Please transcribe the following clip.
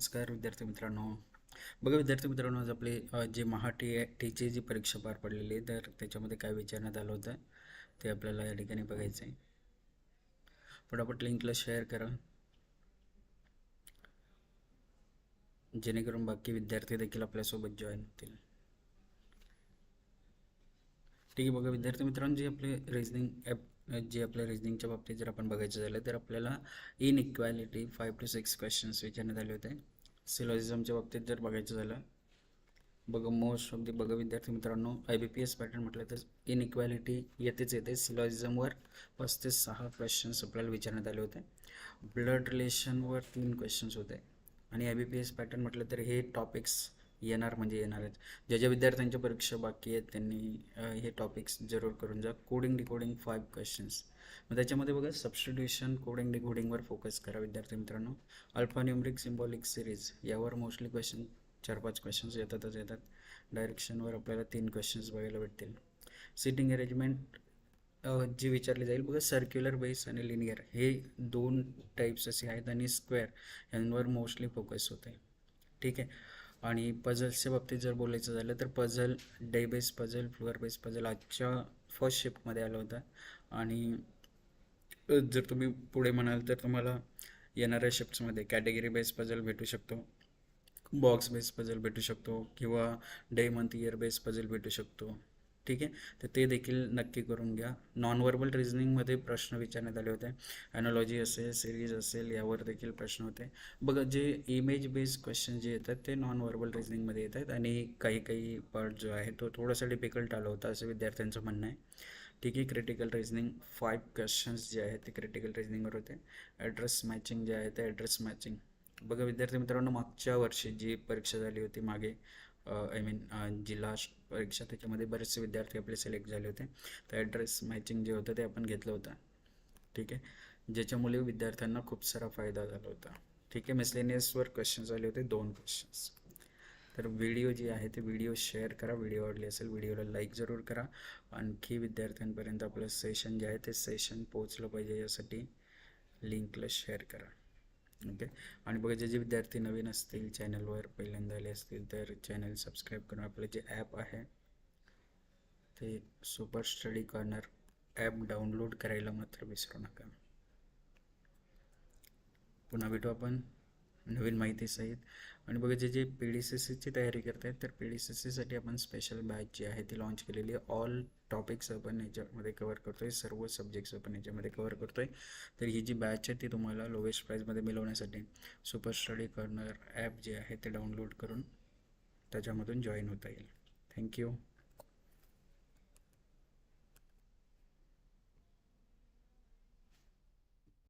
नमस्कार विद्यार्थी मित्रांनो. बघा विद्यार्थी मित्रांनो आज आपले जे महा टी टीची जी परीक्षा पार पडलेली आहे तर त्याच्यामध्ये काय विचारण्यात आलं होतं ते आपल्याला या ठिकाणी बघायचं आहे पटापट लिंकला शेअर करा. जेणेकरून बाकी विद्यार्थी देखील आपल्यासोबत जॉईन होतील. ठीक आहे बघा विद्यार्थी मित्रांनो जे आपले रिझनिंग ॲप जे आपल्या रिझनिंगच्या बाबतीत जर आपण बघायचं झालं तर आपल्याला inequality five two six questions विचारण्यात आले होते. सिलॉजिझमच्या बाबतीत जर बघायचं झालं बघा मोस्ट ऑफ बघा विद्यार्थी मित्रांनो I B P S pattern म्हटलं तर इन इक्वॅलिटी येतेच येते. सिलॉजिझमवर पाच ते सहा क्वेश्चन्स आपल्याला विचारण्यात आले होते. ब्लड रिलेशनवर तीन क्वेश्चन्स होते. आणि I B P S pattern म्हटलं तर हे टॉपिक्स येणार म्हणजे येणारच. ज्या ज्या विद्यार्थ्यांच्या परीक्षा बाकी आहेत त्यांनी हे टॉपिक्स जरूर करून जा. कोडिंग डिकोडिंग फाईव्ह क्वेश्चन्स मग त्याच्यामध्ये बघा सबस्टिट्यूशन कोडिंग डिकोडिंगवर फोकस करा विद्यार्थी मित्रांनो. अल्फान्युमरिक सिम्बॉलिक सिरीज यावर मोस्टली क्वेश्चन चार पाच क्वेश्चन्स येतातच येतात. डायरेक्शनवर आपल्याला तीन क्वेश्चन्स बघायला भेटतील. सिटिंग अरेंजमेंट जी विचारली जाईल बघा सर्क्युलर बेस आणि लिनियर हे दोन टाईप्स असे आहेत आणि स्क्वेअर यांवर मोस्टली फोकस होते ठीक आहे? आणि पझल्सच्या बाबतीत जर बोलायचं झालं तर puzzle day base puzzle floor base puzzle आजच्या फर्स्ट शिफ्टमध्ये आलं होतं. आणि जर तुम्ही पुढे म्हणाल तर तुम्हाला येणाऱ्या शिफ्ट्समध्ये कॅटेगरी बेस पझल भेटू शकतो बॉक्स बेस पझल भेटू शकतो किंवा day month year base puzzle भेटू शकतो. ठीक आहे? तर ते देखील नक्की करून घ्या. नॉन व्हर्बल रिझनिंगमध्ये प्रश्न विचारण्यात आले होते. ॲनॉलॉजी असेल सिरीज असेल यावर देखील प्रश्न होते. बघा जे इमेज बेस्ड क्वेश्चन जे येतात ते नॉन व्हर्बल रिझनिंगमध्ये येतात. आणि काही काही पार्ट जो आहे तो थोडासा डिफिकल्ट आला होता असं विद्यार्थ्यांचं म्हणणं आहे. ठीक आहे? क्रिटिकल रिझनिंग फाईव्ह क्वेश्चन्स जे आहेत ते क्रिटिकल रिझनिंगवर होते. ॲड्रेस मॅचिंग जे आहे ते ॲड्रेस मॅचिंग बघा विद्यार्थी मित्रांनो मागच्या वर्षी जी परीक्षा झाली होती मागे आय मीन जी लास्ट परीक्षा त्याच्यामध्ये बरेचसे विद्यार्थी आपले सिलेक्ट झाले होते. तर ॲड्रेस मॅचिंग जे होतं ते आपण घेतलं होतं. ठीक आहे? ज्याच्यामुळे विद्यार्थ्यांना खूप सारा फायदा झाला होता. ठीक आहे? मिसलेनियसवर क्वेश्चन्स आले होते. दोन क्वेश्चन्स तर व्हिडिओ जे आहे ते व्हिडिओ शेअर करा. व्हिडिओ आवडली असेल व्हिडिओला लाईक जरूर करा. आणखी विद्यार्थ्यांपर्यंत आपलं सेशन जे आहे ते सेशन पोहोचलं पाहिजे यासाठी लिंकला शेअर करा. ओके आणि बघा जे जे विद्यार्थी नवीन असतील चॅनलवर पहिल्यांदा आले असतील तर चॅनल सबस्क्राईब करून आपलं जे ॲप आहे ते super study corner app download करायला मात्र विसरू नका. पुन्हा भेटू आपण नवीन माहितीसहित. आणि बघा जे जे पी डी सी सीची तयारी करत आहेत तर पी डी सी सीसाठी आपण स्पेशल बॅच जी आहे ती लॉन्च केलेली आहे. ऑल टॉपिक्स आपण याच्यामध्ये कवर करतो आहे सर्व सब्जेक्ट्स आपण याच्यामध्ये कवर करतो आहे तर ही जी बॅच आहे ती तुम्हाला लोवेस्ट प्राईजमध्ये मिळवण्यासाठी सुपर स्टडी कॉर्नर ॲप जे आहे ते डाउनलोड करून त्याच्यामधून जॉईन होता येईल. थँक्यू